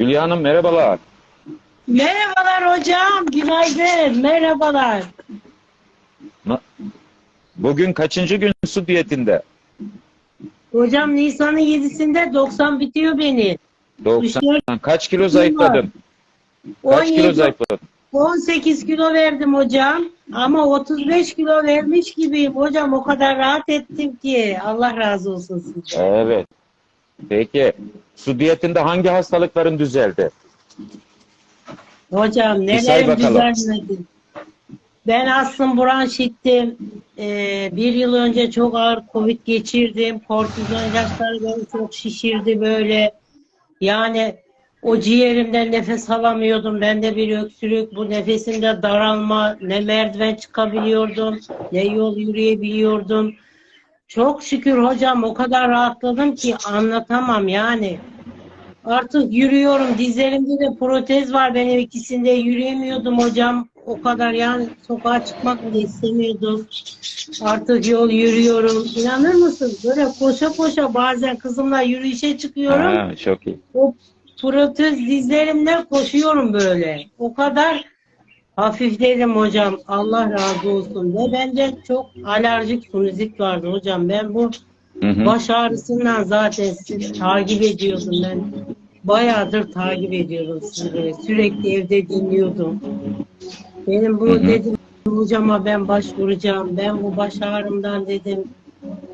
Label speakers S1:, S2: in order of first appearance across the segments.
S1: Hülya Hanım merhabalar.
S2: Merhabalar hocam, günaydın, merhabalar.
S1: Na- Bugün kaçıncı gün su diyetinde?
S2: Hocam Nisan'ın 7'sinde 90 bitiyor beni.
S1: 90. Kaç kilo zayıfladın? Kaç kilo
S2: 17,
S1: zayıfladın?
S2: 18 kilo verdim hocam. Ama 35 kilo vermiş gibiyim hocam. O kadar rahat ettim ki. Allah razı olsun sizden.
S1: Evet. Peki su diyetinde hangi hastalıkların düzeldi?
S2: Hocam nelerim düzelmedi. Ben astım bronşittim. Ee, bir yıl önce çok ağır Covid geçirdim. Kortizon ilaçları beni çok şişirdi böyle. Yani o ciğerimden nefes alamıyordum. Bende bir öksürük, bu nefesimde daralma, ne merdiven çıkabiliyordum, ne yol yürüyebiliyordum. Çok şükür hocam o kadar rahatladım ki anlatamam yani. Artık yürüyorum. Dizlerimde de protez var. Benim ikisinde yürüyemiyordum hocam. O kadar yani sokağa çıkmak bile istemiyordum. Artık yol yürüyorum. İnanır mısın? Böyle koşa koşa bazen kızımla yürüyüşe çıkıyorum.
S1: Ha, çok iyi.
S2: O protez dizlerimle koşuyorum böyle. O kadar hafifledim hocam. Allah razı olsun. Ve bende çok alerjik sinüzit vardı hocam. Ben bu
S1: Hı hı.
S2: Baş ağrısından zaten sizi takip ediyordum ben. Bayağıdır takip ediyordum sizi. Sürekli evde dinliyordum. Benim bu
S1: Hı hı.
S2: dedim hocama ben başvuracağım. Ben bu baş ağrımdan dedim.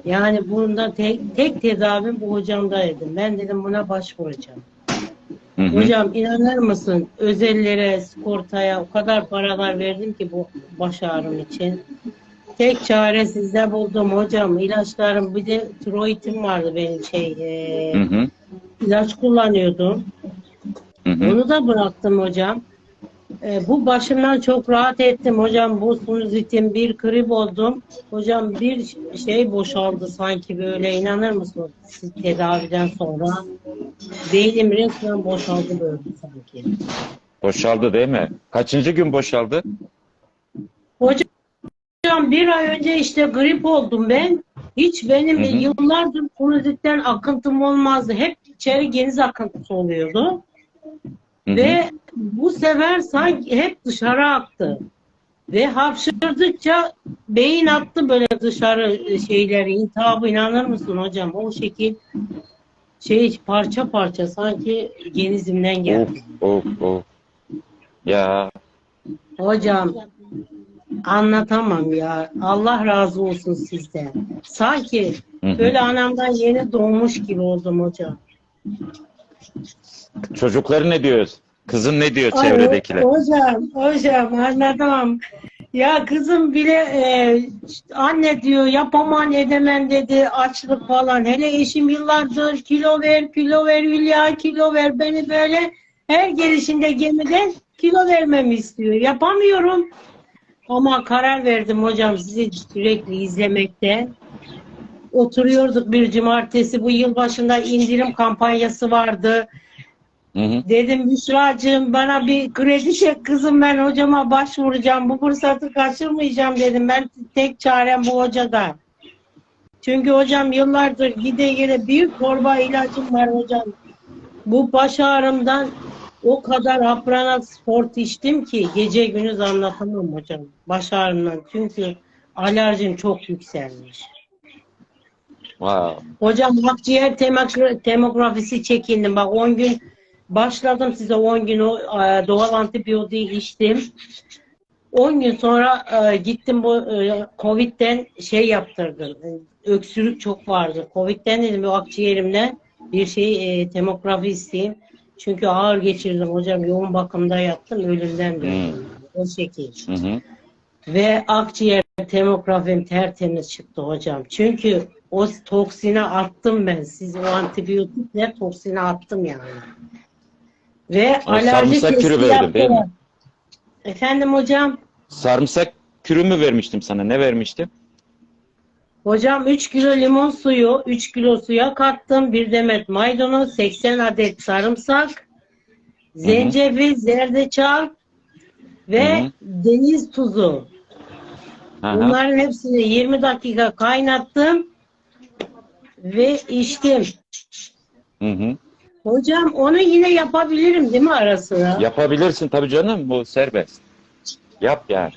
S2: Yani bunda tek, tek tedavim bu hocamda dedim. Ben dedim buna başvuracağım.
S1: Hı hı.
S2: Hocam inanır mısın? Özellere, sigortaya o kadar paralar verdim ki bu baş ağrım için. Tek çare sizde buldum hocam. İlaçlarım bir de tiroidim vardı benim şey. e,
S1: Hı hı.
S2: ilaç kullanıyordum.
S1: Hı hı.
S2: Onu da bıraktım hocam. E, bu başımdan çok rahat ettim hocam. Bu sinüzitim bir grip oldum. Hocam bir şey boşaldı sanki böyle inanır mısınız? Siz tedaviden sonra beynim resmen boşaldı böyle sanki.
S1: Boşaldı değil mi? Kaçıncı gün boşaldı?
S2: Hocam bir ay önce işte grip oldum ben. Hiç benim
S1: Hı hı.
S2: yıllardır sinüzitten akıntım olmazdı. Hep içeri geniz akıntısı oluyordu. Ve bu sefer sanki hep dışarı aktı. Ve hapşırdıkça beyin attı böyle dışarı şeyleri. İntihabı inanır mısın hocam? O şekil şey parça parça sanki genizimden
S1: Of
S2: geldi.
S1: of of. Ya
S2: Hocam anlatamam ya. Allah razı olsun sizden. Sanki böyle anamdan yeni doğmuş gibi oldum hocam.
S1: Çocukları ne diyoruz? Kızın ne diyor
S2: Ay,
S1: çevredekiler?
S2: Hocam, hocam anlatamam. Ya kızım bile e, anne diyor yapamam edemem dedi açlık falan. Hele eşim yıllardır kilo ver kilo ver Hülya kilo ver beni böyle her gelişinde gemiden kilo vermemi istiyor. Yapamıyorum. Ama karar verdim hocam sizi sürekli izlemekte. Oturuyorduk bir cumartesi bu yıl başında indirim kampanyası vardı.
S1: Hı hı.
S2: Dedim Büşra'cığım bana bir kredi çek kızım ben hocama başvuracağım. Bu fırsatı kaçırmayacağım dedim. Ben tek çarem bu hocada. Çünkü hocam yıllardır gide gele büyük torba ilacım var hocam. Bu baş ağrımdan o kadar apranat sport içtim ki gece gündüz anlatamam hocam. Baş ağrımdan. Çünkü alerjim çok yükselmiş.
S1: Wow.
S2: Hocam akciğer temografisi çekildim. Bak 10 gün başladım size 10 gün o e, doğal antibiyotiği içtim. 10 gün sonra e, gittim bu e, Covid'den şey yaptırdım. E, Öksürük çok vardı. Covid'den dedim bu akciğerimden bir şey e, temografi isteyeyim. Çünkü ağır geçirdim hocam. Yoğun bakımda yattım. Ölümden döndüm. O şekil.
S1: Hı hı.
S2: Ve akciğer temografim tertemiz çıktı hocam. Çünkü o toksine attım ben. Siz o antibiyotikle toksine attım yani. Ve alerji
S1: sarımsak kürü değil mi?
S2: yaptılar. Efendim hocam?
S1: Sarımsak kürü mü vermiştim sana? Ne vermiştim?
S2: Hocam 3 kilo limon suyu, 3 kilo suya kattım. Bir demet maydanoz, 80 adet sarımsak, zencefil, zerdeçal ve
S1: Hı hı.
S2: deniz tuzu.
S1: Hı hı.
S2: Bunların hepsini 20 dakika kaynattım ve içtim.
S1: Hı hı.
S2: Hocam onu yine yapabilirim değil mi ara sıra?
S1: Yapabilirsin tabii canım. Bu serbest. Yap yani.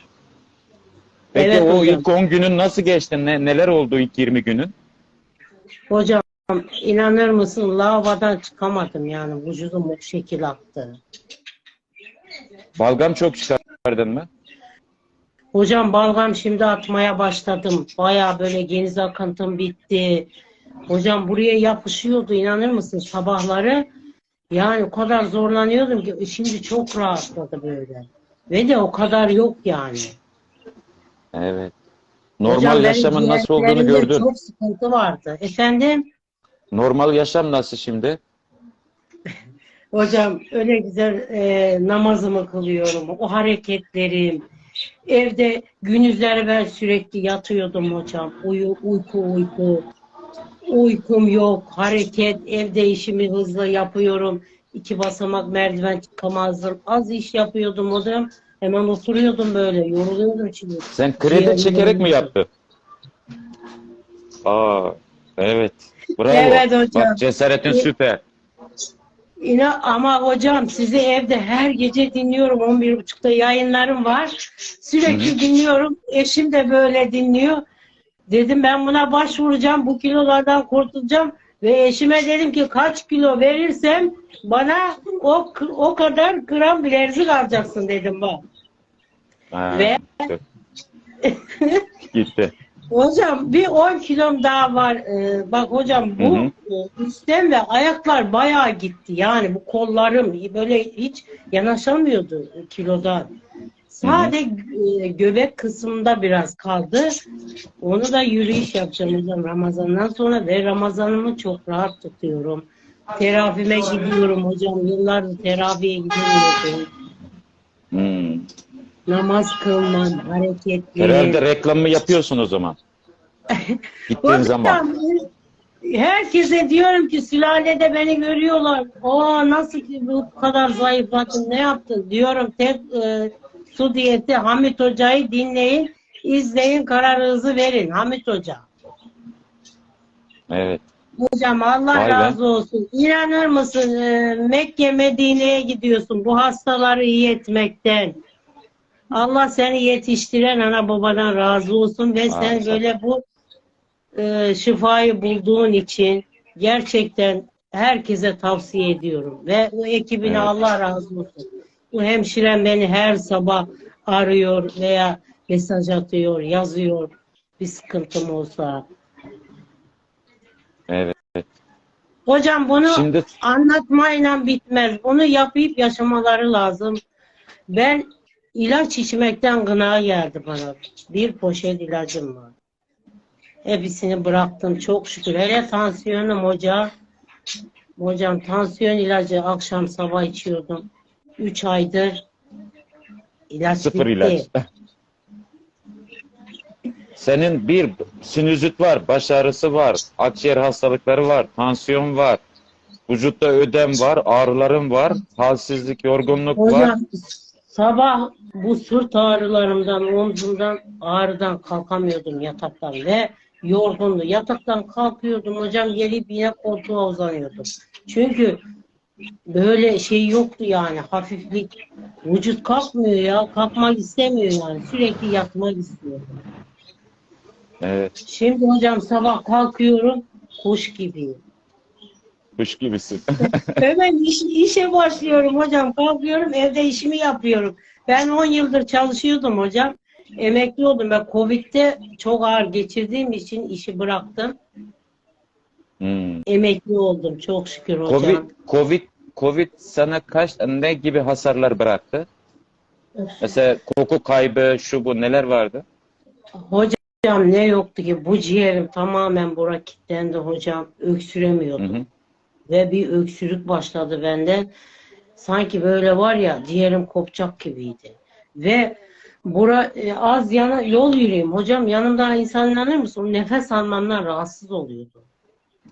S1: Peki
S2: Evet
S1: o
S2: hocam.
S1: ilk 10 günün nasıl geçti? Ne, neler oldu ilk 20 günün?
S2: Hocam inanır mısın lavabodan çıkamadım yani vücudum o şekil aktı.
S1: Balgam çok çıkardın mı?
S2: Hocam balgam şimdi atmaya başladım. Baya böyle geniz akıntım bitti. Hocam buraya yapışıyordu inanır mısın sabahları. Yani o kadar zorlanıyordum ki şimdi çok rahatladı böyle. Ve de o kadar yok yani.
S1: Evet. Normal
S2: Hocam
S1: yaşamın nasıl olduğunu gördün.
S2: Çok sıkıntı vardı. Efendim?
S1: Normal yaşam nasıl şimdi?
S2: Hocam öyle güzel e, namazımı kılıyorum. O hareketlerim. Evde gündüzleri ben sürekli yatıyordum hocam. Uyu, uyku uyku. Uykum yok. Hareket. Evde işimi hızlı yapıyorum. İki basamak merdiven çıkamazdım. Az iş yapıyordum hocam. Hemen oturuyordum böyle. Yoruluyordum şimdi.
S1: Sen kredi
S2: Ciğerimi
S1: çekerek mi yaptın? Aa, evet. Bravo.
S2: Evet hocam.
S1: Bak cesaretin süper.
S2: İna, ama hocam sizi evde her gece dinliyorum. 11.30'da yayınlarım var. Sürekli dinliyorum. Eşim de böyle dinliyor. Dedim ben buna başvuracağım. Bu kilolardan kurtulacağım. Ve eşime dedim ki kaç kilo verirsem bana o o kadar gram bilezik alacaksın dedim bak.
S1: Ha,
S2: Ve-
S1: gitti.
S2: Hocam bir 10 kilom daha var. Ee, bak hocam bu
S1: Hı
S2: e, üstten ve ayaklar bayağı gitti. Yani bu kollarım böyle hiç yanaşamıyordu kilodan. Sadece e, göbek kısmında biraz kaldı. Onu da yürüyüş yapacağım hocam Ramazan'dan sonra ve Ramazan'ımı çok rahat tutuyorum. Terafime gidiyorum hocam. Yıllardır teraviye gidemiyordum.
S1: Hmm.
S2: Namaz kılmam, hareketli.
S1: Herhalde reklamı yapıyorsun o zaman. Gittiğin zaman.
S2: Herkese diyorum ki sülalede beni görüyorlar. O nasıl ki bu kadar zayıfladın ne yaptın diyorum tek e, su diyeti Hamit Hoca'yı dinleyin izleyin kararınızı verin Hamit Hoca.
S1: Evet.
S2: Hocam Allah
S1: Vay be.
S2: razı olsun. İnanır mısın e, Mekke Medine'ye gidiyorsun bu hastaları iyi etmekten. Allah seni yetiştiren ana babadan razı olsun ve sen
S1: Maalesef.
S2: böyle bu e, şifayı bulduğun için gerçekten herkese tavsiye ediyorum. Ve o ekibine
S1: Evet.
S2: Allah razı olsun. Bu hemşirem beni her sabah arıyor veya mesaj atıyor, yazıyor bir sıkıntım olsa.
S1: Evet.
S2: Hocam bunu
S1: Şimdi
S2: anlatmayla bitmez. Bunu yapıp yaşamaları lazım. Ben ilaç içmekten gına geldi bana. Bir poşet ilacım var. Hepsini bıraktım çok şükür. Hele tansiyonum hoca. Hocam tansiyon ilacı akşam sabah içiyordum. Üç aydır ilaç
S1: sıfır
S2: bitti.
S1: ilaç. Senin bir sinüzit var, baş ağrısı var, akciğer hastalıkları var, tansiyon var, vücutta ödem var, ağrıların var, halsizlik, yorgunluk var.
S2: Hocam sabah bu sırt ağrılarımdan, omzumdan ağrıdan kalkamıyordum yataktan ve yorgundu. Yataktan kalkıyordum hocam gelip yine koltuğa uzanıyordum. Çünkü böyle şey yoktu yani hafiflik. Vücut kalkmıyor ya. Kalkmak istemiyor yani. Sürekli yatmak istiyor.
S1: Evet,
S2: Şimdi hocam sabah kalkıyorum kuş gibiyim.
S1: kuş gibisin.
S2: Hemen iş, işe başlıyorum hocam. Kalkıyorum evde işimi yapıyorum. Ben 10 yıldır çalışıyordum hocam. Emekli oldum. Ben Covid'de çok ağır geçirdiğim için işi bıraktım.
S1: Hmm.
S2: Emekli oldum çok şükür hocam.
S1: Covid, Covid, Covid sana kaç, ne gibi hasarlar bıraktı? Mesela koku kaybı, şu bu neler vardı?
S2: Hocam ne yoktu ki bu ciğerim tamamen bura kilitlendi hocam.
S1: Hı
S2: Öksüremiyordum.
S1: hı.
S2: Ve bir öksürük başladı benden. Sanki böyle var ya ciğerim kopacak gibiydi. Ve bura e, az yana yol yürüyeyim. Hocam yanımdan insan inanır mısın? Nefes almamdan rahatsız oluyordu.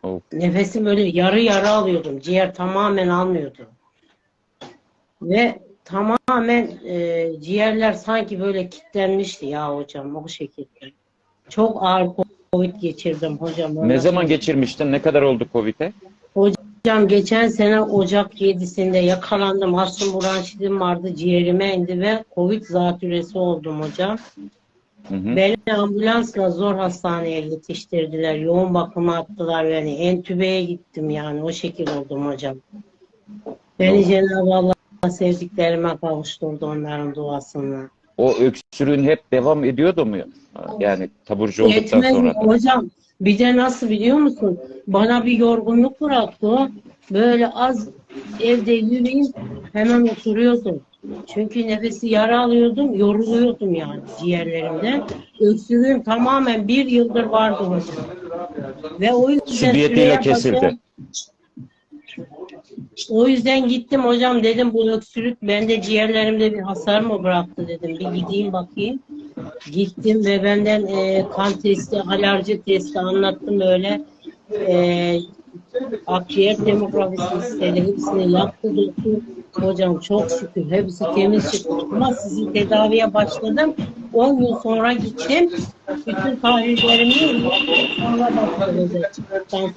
S1: Of.
S2: Nefesim böyle yarı yarı alıyordum. Ciğer tamamen almıyordu. Ve tamamen e, ciğerler sanki böyle kilitlenmişti ya hocam o şekilde. Çok ağır Covid geçirdim hocam.
S1: Ne zaman geçirmiştin? Ne kadar oldu Covid'e?
S2: hocam geçen sene Ocak 7'sinde yakalandım. Astım bronşitim vardı. Ciğerime indi ve Covid zatürresi oldum hocam.
S1: Hı hı.
S2: Beni ambulansla zor hastaneye yetiştirdiler. Yoğun bakıma attılar beni. Entübeye gittim yani. O şekil oldum hocam. Beni Cenab-ı Allah sevdiklerime kavuşturdu onların duasıyla.
S1: O öksürüğün hep devam ediyordu mu? Yani taburcu olduktan
S2: Yetmez
S1: sonra.
S2: hocam? Bir de nasıl biliyor musun? Bana bir yorgunluk bıraktı. Böyle az evde yürüyeyim hemen oturuyordum. Çünkü nefesi yara alıyordum, yoruluyordum yani ciğerlerimden. Öksürüğüm tamamen bir yıldır vardı hocam. Ve o yüzden Süreyya
S1: kesildi.
S2: O yüzden gittim hocam dedim bu öksürük bende ciğerlerimde bir hasar mı bıraktı dedim. Bir gideyim bakayım. Gittim ve benden e, kan testi, alerji testi anlattım öyle. E, akciğer demografisi istedi. Hepsini yaptı doktor. Hocam çok şükür hepsi temiz çıktı. Ama sizin tedaviye başladım. 10 gün sonra gittim. Bütün tahlillerimi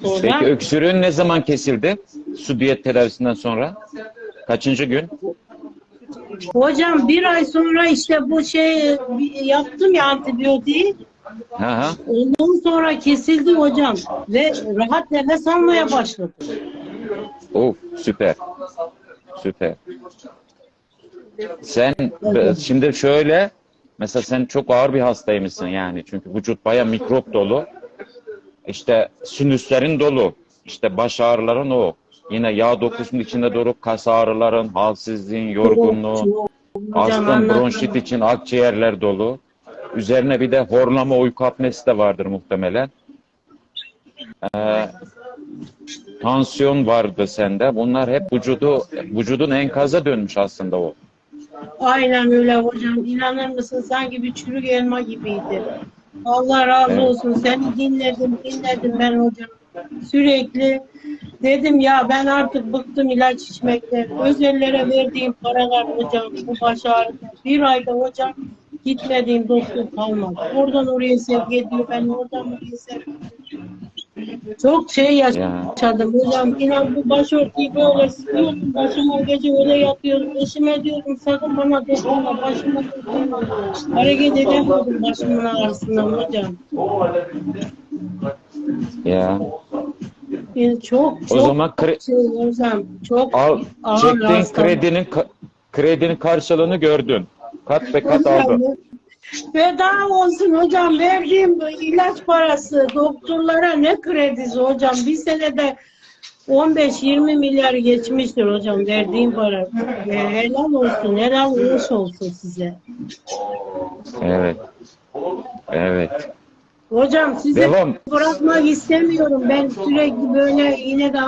S2: sonra.
S1: Peki öksürüğün ne zaman kesildi? Su diyet tedavisinden sonra? Kaçıncı gün?
S2: Hocam bir ay sonra işte bu şey yaptım ya antibiyotiği.
S1: Hı.
S2: Ondan sonra kesildi hocam ve rahat nefes almaya başladım.
S1: Of süper. Süper. Sen şimdi şöyle mesela sen çok ağır bir hastaymışsın yani. Çünkü vücut baya mikrop dolu. İşte sinüslerin dolu. İşte baş ağrıların o. Yine yağ dokusunun içinde dolu kas ağrıların, halsizliğin, yorgunluğun, astım, bronşit için akciğerler dolu. Üzerine bir de horlama uyku apnesi de vardır muhtemelen. Ee, tansiyon vardı sende. Bunlar hep vücudu vücudun enkaza dönmüş aslında o.
S2: Aynen öyle hocam. İnanır mısın sanki bir çürük elma gibiydi. Allah razı
S1: Evet.
S2: olsun. Seni dinledim, dinledim ben hocam. Sürekli dedim ya ben artık bıktım ilaç içmekten. Özellere verdiğim paralar hocam bu baş ağrısı. Bir ayda hocam gitmediğim doktor kalmadı. Oradan oraya sevk ediyor, ben oradan oraya sevk ediyorum. Çok şey yaşadım hocam. İnan bu başörtüyü böyle sıkıyordum. Başıma gece öyle yatıyordum. Eşime diyordum sakın bana dokunma. Başıma dokunma. Hareket edemiyordum başımın ağrısından hocam.
S1: Ya.
S2: Yani çok
S1: O
S2: çok
S1: zaman kre-
S2: şey hocam. Çok
S1: al çektiğin kredinin ka- kredinin karşılığını gördün. Kat be kat aldın.
S2: Feda olsun hocam verdiğim ilaç parası doktorlara ne kredisi hocam bir senede 15-20 milyar geçmiştir hocam verdiğim para. E, helal olsun, helal hoş olsun size.
S1: Evet. Evet.
S2: Hocam sizi
S1: Devam.
S2: bırakmak istemiyorum. Ben sürekli böyle yine de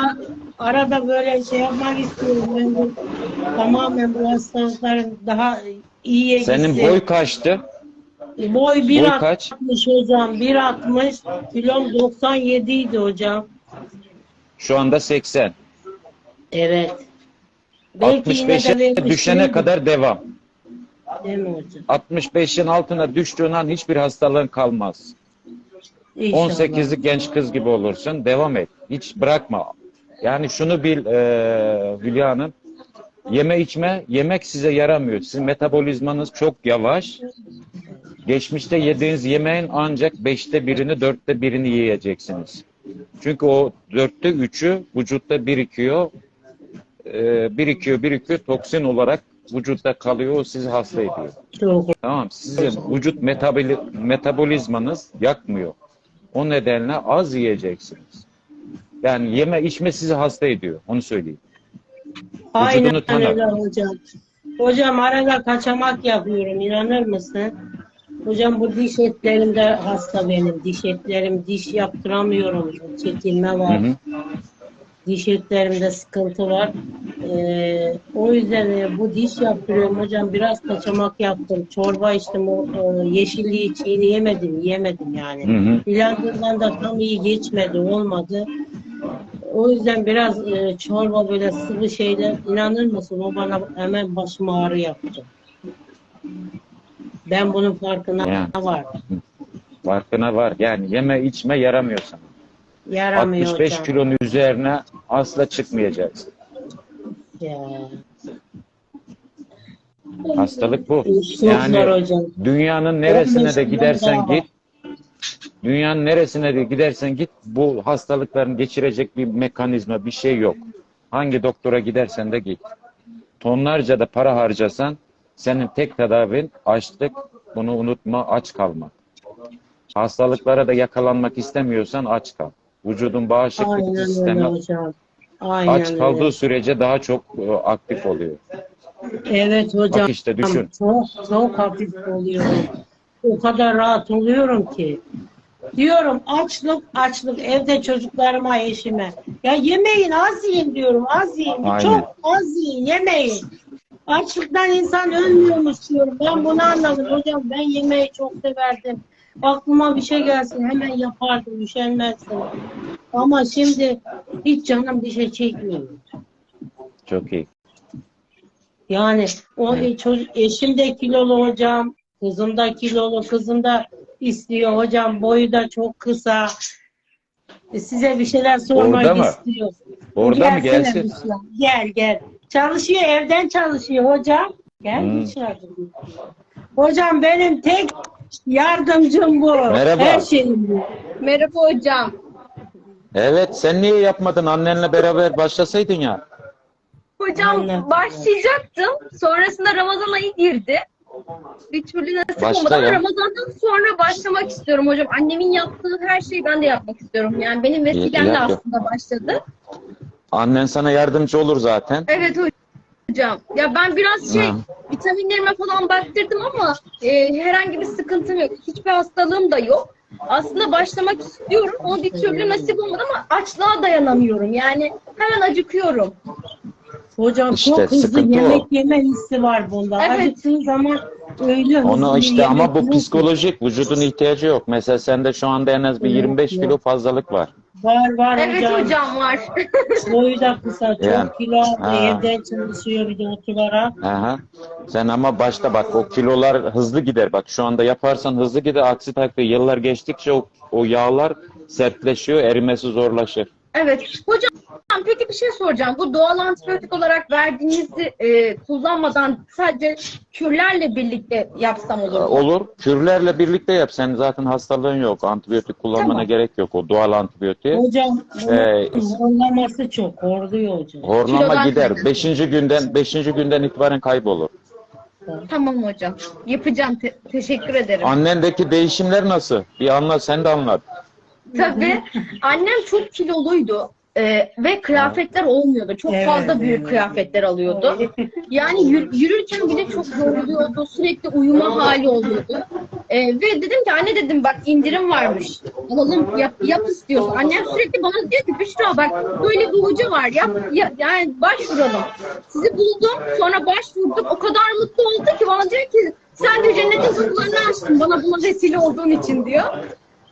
S2: arada böyle şey yapmak istiyorum. Ben bu, tamamen bu hastalıkların daha iyiye
S1: Senin
S2: gitsin.
S1: boy kaçtı?
S2: Boy
S1: Boy
S2: 1.60
S1: kaç?
S2: hocam. 1.60 kilom 97 idi hocam.
S1: Şu anda 80.
S2: Evet. Belki yine de
S1: 65'e
S2: vermiştim.
S1: düşene kadar devam.
S2: Değil mi hocam?
S1: 65'in altına düştüğün an hiçbir hastalığın kalmaz.
S2: İnşallah.
S1: 18'lik genç kız gibi olursun. Devam et. Hiç bırakma. Yani şunu bil e, Hülya Hanım. Yeme içme, yemek size yaramıyor. Sizin metabolizmanız çok yavaş. Geçmişte yediğiniz yemeğin ancak beşte birini, dörtte birini yiyeceksiniz. Çünkü o dörtte üçü vücutta birikiyor. E, birikiyor, birikiyor. Toksin olarak vücutta kalıyor. O sizi hasta ediyor. Tamam. Sizin vücut metaboli, metabolizmanız yakmıyor. O nedenle az yiyeceksiniz. Yani yeme içme sizi hasta ediyor. Onu söyleyeyim.
S2: Aynen öyle hocam. Hocam arada kaçamak yapıyorum inanır mısın? Hocam bu diş etlerimde hasta benim. Diş etlerim diş yaptıramıyorum. Çekilme
S1: Hı
S2: var.
S1: hı.
S2: Diş etlerimde sıkıntı var. Ee, o yüzden e, bu diş yaptırıyorum hocam. Biraz kaçamak yaptım. Çorba içtim. O, o yeşilliği çiğneyemedim. Yemedim yani.
S1: Hı hı.
S2: Bilandırdan da tam iyi geçmedi. Olmadı. O yüzden biraz e, çorba böyle sıvı şeyler inanır mısın o bana hemen başım ağrı yaptı. Ben bunun farkına
S1: Yani.
S2: var.
S1: Farkına var. Yani yeme içme yaramıyor sana.
S2: Yaramıyor
S1: 65
S2: hocam.
S1: kilonun üzerine asla çıkmayacaksın.
S2: Ya.
S1: Hastalık bu.
S2: Çok
S1: Yani
S2: hocam.
S1: dünyanın neresine de
S2: 15
S1: gidersen git, dünyanın neresine de gidersen git, bu hastalıkların geçirecek bir mekanizma, bir şey yok. Hangi doktora gidersen de git. Tonlarca da para harcasan, senin tek tedavin açlık, bunu unutma, aç kalmak. Hastalıklara da yakalanmak istemiyorsan aç kal. Vücudun bağışıklık
S2: Aynen
S1: sistemi
S2: hocam. Aynen
S1: aç
S2: öyle.
S1: kaldığı sürece daha çok e, aktif oluyor.
S2: Evet hocam.
S1: Bak işte düşün.
S2: Çok çok hafif oluyorum. O kadar rahat oluyorum ki. Diyorum açlık açlık evde çocuklarıma eşime. Ya yemeyin az yiyin diyorum az yiyin.
S1: Aynen.
S2: Çok az yiyin yemeyin. Açlıktan insan ölmüyormuş diyorum. Ben bunu anladım hocam. Ben yemeği çok severdim. Aklıma bir şey gelsin hemen yapardım. Üşenmezdim. Ama şimdi hiç canım bir şey çekmiyor.
S1: Çok iyi.
S2: Yani o
S1: Evet.
S2: çocuk eşim de kilolu hocam, kızım da kilolu, kızım da istiyor hocam. Boyu da çok kısa. E, Size bir şeyler sormak
S1: Orada mı?
S2: istiyor.
S1: Orada mı
S2: Gelsene
S1: gelsin?
S2: Büşra. Gel gel. Çalışıyor evden çalışıyor hocam. Gel
S1: Hmm.
S2: Büşra. Hocam benim tek yardımcım bu.
S1: Merhaba.
S2: Her şeyim bu.
S3: Merhaba hocam.
S1: Evet, sen niye yapmadın? Annenle beraber başlasaydın ya.
S3: Hocam
S2: Anladım.
S3: başlayacaktım. Sonrasında Ramazan ayı girdi. Bir türlü nasip
S1: Başla
S3: olmadı ama. Ramazan'dan sonra başlamak istiyorum hocam. Annemin yaptığı her şeyi ben de yapmak istiyorum. Yani benim vesilemle aslında başladı.
S1: Annen sana yardımcı olur zaten.
S3: Evet hocam. Ya ben biraz şey
S1: Ha.
S3: vitaminlerime falan baktırdım ama e, herhangi bir sıkıntım yok. Hiçbir hastalığım da yok. Aslında başlamak istiyorum ama bir türlü nasip olmadı ama açlığa dayanamıyorum. Yani hemen acıkıyorum.
S2: Hocam
S1: İşte
S2: çok hızlı
S1: sıkıntı
S2: yemek
S1: o.
S2: yeme hissi var bunda.
S3: Evet.
S2: Acıktığın zaman öyle hızlı
S1: Onu işte ama
S2: yemek
S1: bu
S2: yok.
S1: psikolojik. Vücudun ihtiyacı yok. Mesela sende şu anda en az bir
S2: Evet,
S1: 25
S2: yok.
S1: kilo fazlalık var.
S2: Var var
S3: Evet
S2: hocam.
S3: hocam var.
S2: Boyu da kısa, çok
S1: Yani.
S2: kilo aldı,
S1: Ha.
S2: evden çalışıyor bir de oturarak.
S1: Aha. Sen ama başta bak o kilolar hızlı gider. Bak şu anda yaparsan hızlı gider. Aksi takdirde yıllar geçtikçe o, o yağlar sertleşiyor, erimesi zorlaşır.
S3: Evet. Hocam peki bir şey soracağım. Bu doğal antibiyotik olarak verdiğinizi e, kullanmadan sadece kürlerle birlikte yapsam olur mu?
S1: Olur. Kürlerle birlikte yap. Sen zaten hastalığın yok. Antibiyotik kullanmana
S3: Tamam.
S1: gerek yok. O doğal antibiyotiği.
S2: Hocam
S1: Ee,
S2: horlaması çok, horluyor hocam.
S1: Horlama
S3: Kilodan
S1: gider.
S3: kaynaklı.
S1: Beşinci günden beşinci günden itibaren kaybolur.
S3: Tamam hocam. Yapacağım. Te- teşekkür ederim.
S1: Annendeki değişimler nasıl? Bir anlat, sen de anlat.
S3: Tabii. Annem çok kiloluydu. E, ve kıyafetler olmuyordu. Çok
S2: Evet,
S3: fazla büyük
S2: evet.
S3: kıyafetler alıyordu. Yani yür- yürürken bile çok yoruluyordu. Sürekli uyuma hali oluyordu. Ee, ve dedim ki anne dedim bak indirim varmış. Alalım yap, yap istiyorsun. Annem sürekli bana diyor ki Büşra bak böyle bir hoca var yap, ya- yani başvuralım. Sizi buldum sonra başvurdum. O kadar mutlu oldu ki bana diyor ki sen de cennetin kapılarını açtın bana buna vesile olduğun için diyor.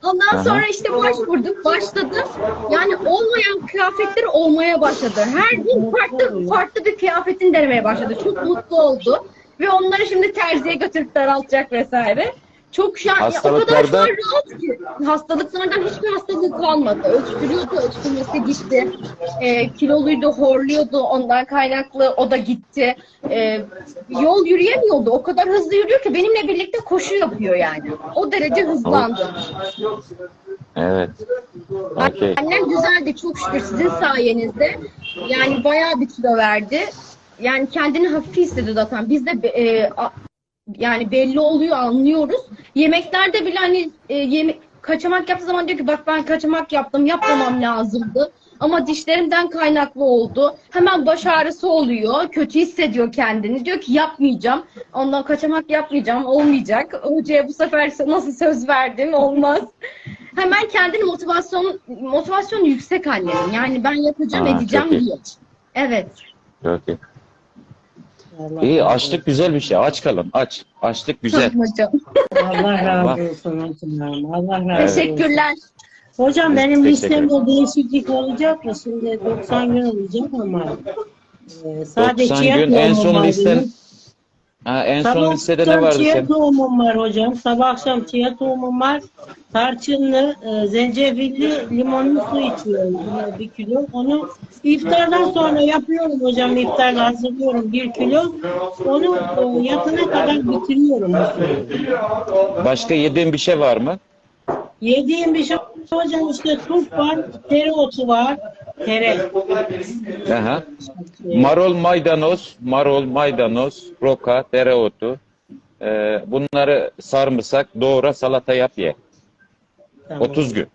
S3: Ondan
S1: Aha.
S3: sonra işte başvurduk, başladım. Yani olmayan kıyafetleri olmaya başladı. Her gün farklı farklı bir kıyafetin denemeye başladı. Çok mutlu oldu. Ve onları şimdi terziye götürüp daraltacak vesaire. Çok şu an ya o kadar
S1: Hastalıklarda-
S3: rahat ki hastalıklardan hiçbir hastalığı kalmadı. Öksürüyordu, öksürmesi gitti. Ee, kiloluydu, horluyordu. Ondan kaynaklı o da gitti. Ee, yol yürüyemiyordu. O kadar hızlı yürüyor ki benimle birlikte koşu yapıyor yani. O derece hızlandı.
S1: Evet. Okey.
S3: Annem güzeldi çok şükür sizin sayenizde. Yani bayağı bir kilo verdi. Yani kendini hafif hissediyor zaten. Biz de e, yani belli oluyor, anlıyoruz. Yemeklerde bile hani e, yeme- kaçamak yaptığı zaman diyor ki bak ben kaçamak yaptım, yapmamam lazımdı. Ama dişlerimden kaynaklı oldu. Hemen baş ağrısı oluyor. Kötü hissediyor kendini. Diyor ki yapmayacağım. Ondan kaçamak yapmayacağım. Olmayacak. Hocaya bu sefer nasıl söz verdim olmaz. Hemen kendini motivasyon motivasyon yüksek annenin. Yani ben yapacağım
S1: Aa,
S3: edeceğim
S1: çok iyi.
S2: Allah
S1: İyi,
S2: razı
S1: açlık güzel bir şey. Aç kalın. Aç. Açlık güzel.
S3: Hocam.
S2: olsun. Allah razı olsun hocam. Allah razı olsun.
S3: Teşekkürler.
S2: Hocam benim
S1: Teşekkür
S2: listemde değişiklik olacak mı? Şimdi 90 gün olacak ama e, sadece
S1: 90
S2: ciğer
S1: gün en son
S2: normal
S1: listen
S2: benim.
S1: Ha, en
S2: Sabah
S1: son listede ne
S2: akşam
S1: vardı
S2: chia
S1: senin?
S2: tohumum var hocam. Sabah akşam chia tohumum var. Tarçınlı, e, zencefilli, limonlu su içiyorum. Bunu Bir kilo. Onu iftardan sonra yapıyorum hocam. İftarda hazırlıyorum bir kilo. Onu e, yatana kadar bitiriyorum.
S1: Başka yediğin bir şey var mı?
S2: Yediğim bir şey hocam işte turp var, tereotu var. Tere.
S1: Aha. Marul, maydanoz, marul, maydanoz, roka, dereotu. Ee, bunları sarımsak, doğra, salata yap ye.
S2: Tamam.
S1: 30 gün.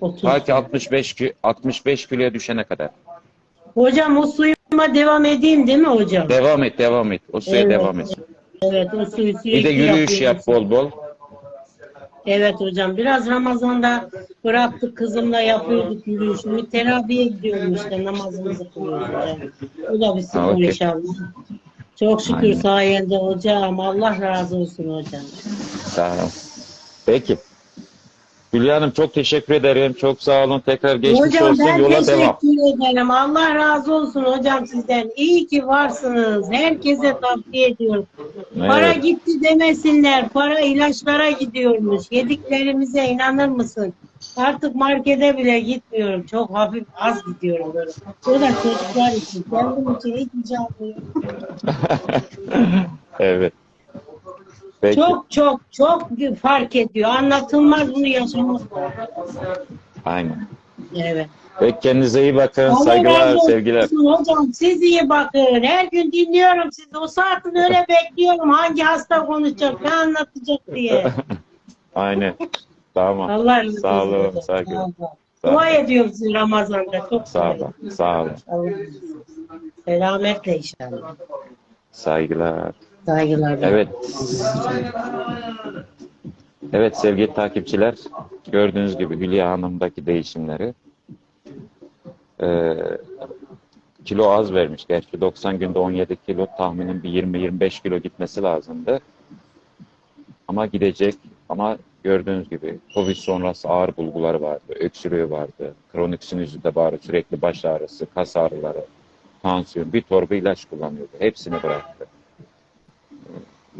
S2: 30.
S1: Ta ki 65 ki 65 kiloya düşene kadar.
S2: Hocam o suyuma devam edeyim değil mi hocam?
S1: Devam et, devam et. O suya
S2: Evet.
S1: devam et.
S2: Evet o suyu sürekli
S1: Bir de yürüyüş yap bol bol.
S2: Evet hocam. Biraz Ramazan'da bıraktık kızımla yapıyorduk yürüyüşünü. Teraviye gidiyorum işte namazımızı kılıyoruz hocam. O da bir spor
S1: Ha, okey.
S2: inşallah. Çok şükür
S1: Aynen.
S2: sayende hocam. Allah razı olsun hocam.
S1: Sağ ol. Peki. Hülya Hanım çok teşekkür ederim. Çok sağ olun. Tekrar geçmiş
S2: hocam
S1: olsun.
S2: ben
S1: Yola
S2: teşekkür
S1: devam.
S2: ederim. Allah razı olsun hocam sizden. İyi ki varsınız. Herkese tavsiye ediyorum. Para
S1: Evet.
S2: gitti demesinler. Para ilaçlara gidiyormuş. Yediklerimize inanır mısın? Artık markete bile gitmiyorum. Çok hafif az gidiyorum böyle. O da çocuklar için. Kendim için şey yapmıyorum.
S1: Evet. Peki.
S2: Çok çok çok fark ediyor. Anlatılmaz bunu yaşamak.
S1: Aynen.
S2: Evet.
S1: Peki kendinize iyi bakın.
S2: Allah
S1: Saygılar, sevgiler.
S2: Hocam siz iyi bakın. Her gün dinliyorum sizi. O saatin öyle bekliyorum. Hangi hasta konuşacak, ne anlatacak diye.
S1: Aynen. Tamam.
S2: Allah razı olsun.
S1: Sağ olun, saygılar.
S2: Sağ olun.
S1: Sağ
S2: Dua ediyorum sizi Ramazan'da. Çok
S1: Sağ olun. Sağ olun.
S2: olun. Selametle inşallah.
S1: Saygılar.
S2: Saygılar.
S1: Evet. Evet sevgili takipçiler. Gördüğünüz gibi Hülya Hanım'daki değişimleri. Ee, kilo az vermiş. Gerçi 90 günde 17 kilo tahminin bir 20-25 kilo gitmesi lazımdı. Ama gidecek. Ama gördüğünüz gibi Covid sonrası ağır bulguları vardı. Öksürüğü vardı. Kronik sinüzit bağrı, sürekli baş ağrısı, kas ağrıları, tansiyon. Bir torba ilaç kullanıyordu. Hepsini bıraktı.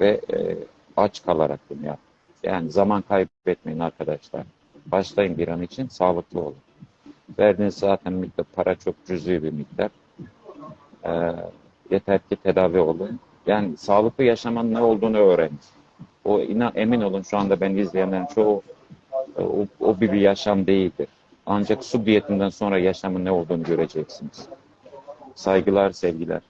S1: Ve e, aç kalarak bunu yaptı. Yani zaman kaybetmeyin arkadaşlar. Başlayın bir an için sağlıklı olun. Verdiğiniz zaten miktar, para çok cüzi bir miktar. Ee, yeter ki tedavi olun. Yani sağlıklı yaşamanın ne olduğunu öğrenin. O inan, emin olun şu anda ben izleyenlerin çoğu e, o, o bir, bir yaşam değildir. Ancak su diyetinden sonra yaşamın ne olduğunu göreceksiniz. Saygılar, sevgiler.